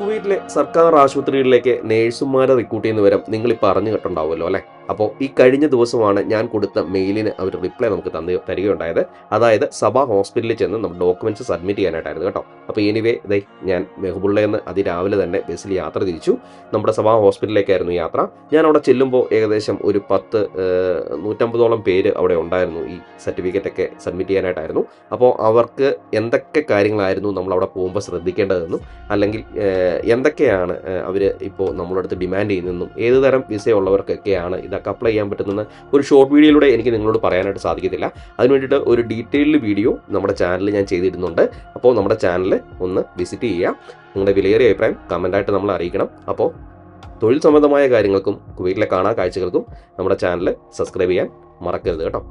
കുവൈറ്റിലെ സർക്കാർ ആശുപത്രികളിലേക്ക് നേഴ്സുമാരെ റിക്രൂട്ട് ചെയ്യുന്ന വിവരം നിങ്ങൾ ഇപ്പോൾ അറിഞ്ഞു കേട്ടുണ്ടാവുമല്ലോ അല്ലേ? അപ്പോൾ ഈ കഴിഞ്ഞ ദിവസമാണ് ഞാൻ കൊടുത്ത മെയിലിന് അവർ റിപ്ലൈ നമുക്ക് തന്നു തരികയുണ്ടായത്. അതായത് സഭ ഹോസ്പിറ്റലിൽ ചെന്ന് നമ്മൾ ഡോക്യുമെന്റ്സ് സബ്മിറ്റ് ചെയ്യാനായിട്ടായിരുന്നു കേട്ടോ. അപ്പോൾ എനിവേ ഇതേ ഞാൻ മെഹബുള്ളയിൽ അതിരാവിലെ തന്നെ ബസ്സിൽ യാത്ര തിരിച്ചു. നമ്മുടെ സഭാ ഹോസ്പിറ്റലിലേക്കായിരുന്നു യാത്ര. ഞാൻ അവിടെ ചെല്ലുമ്പോൾ ഏകദേശം ഒരു പത്ത് നൂറ്റമ്പതോളം പേര് അവിടെ ഉണ്ടായിരുന്നു ഈ സർട്ടിഫിക്കറ്റ് ഒക്കെ സബ്മിറ്റ് ചെയ്യാനായിട്ടായിരുന്നു. അപ്പോൾ അവർക്ക് എന്തൊക്കെ കാര്യങ്ങളായിരുന്നു നമ്മൾ അവിടെ പോകുമ്പോൾ ശ്രദ്ധിക്കേണ്ടതെന്നും അല്ലെങ്കിൽ എന്തൊക്കെയാണ് അവർ ഇപ്പോൾ നമ്മുടെ അടുത്ത് ഡിമാൻഡ് ചെയ്യുന്നതെന്നും ഏത് തരം വിസ ഉള്ളവർക്കൊക്കെയാണ് ഇതൊക്കെ അപ്ലൈ ചെയ്യാൻ പറ്റുന്നത് ഒരു ഷോർട്ട് വീഡിയോയിലൂടെ എനിക്ക് നിങ്ങളോട് പറയാനായിട്ട് സാധിക്കത്തില്ല. അതിന് വേണ്ടിയിട്ട് ഒരു ഡീറ്റെയിൽഡ് വീഡിയോ നമ്മുടെ ചാനലിൽ ഞാൻ ചെയ്തിരുന്നുണ്ട്. അപ്പോൾ നമ്മുടെ ചാനൽ ഒന്ന് വിസിറ്റ് ചെയ്യുക. നിങ്ങളുടെ വിലയേറിയ അഭിപ്രായം കമന്റായിട്ട് നമ്മൾ അറിയിക്കണം. അപ്പോൾ തൊഴിൽ സംബന്ധമായ കാര്യങ്ങൾക്കും കുവൈറ്റിലെ കാണാ കാഴ്ചകൾക്കും നമ്മുടെ ചാനൽ സബ്സ്ക്രൈബ് ചെയ്യാൻ മറക്കരുത് കേട്ടോ.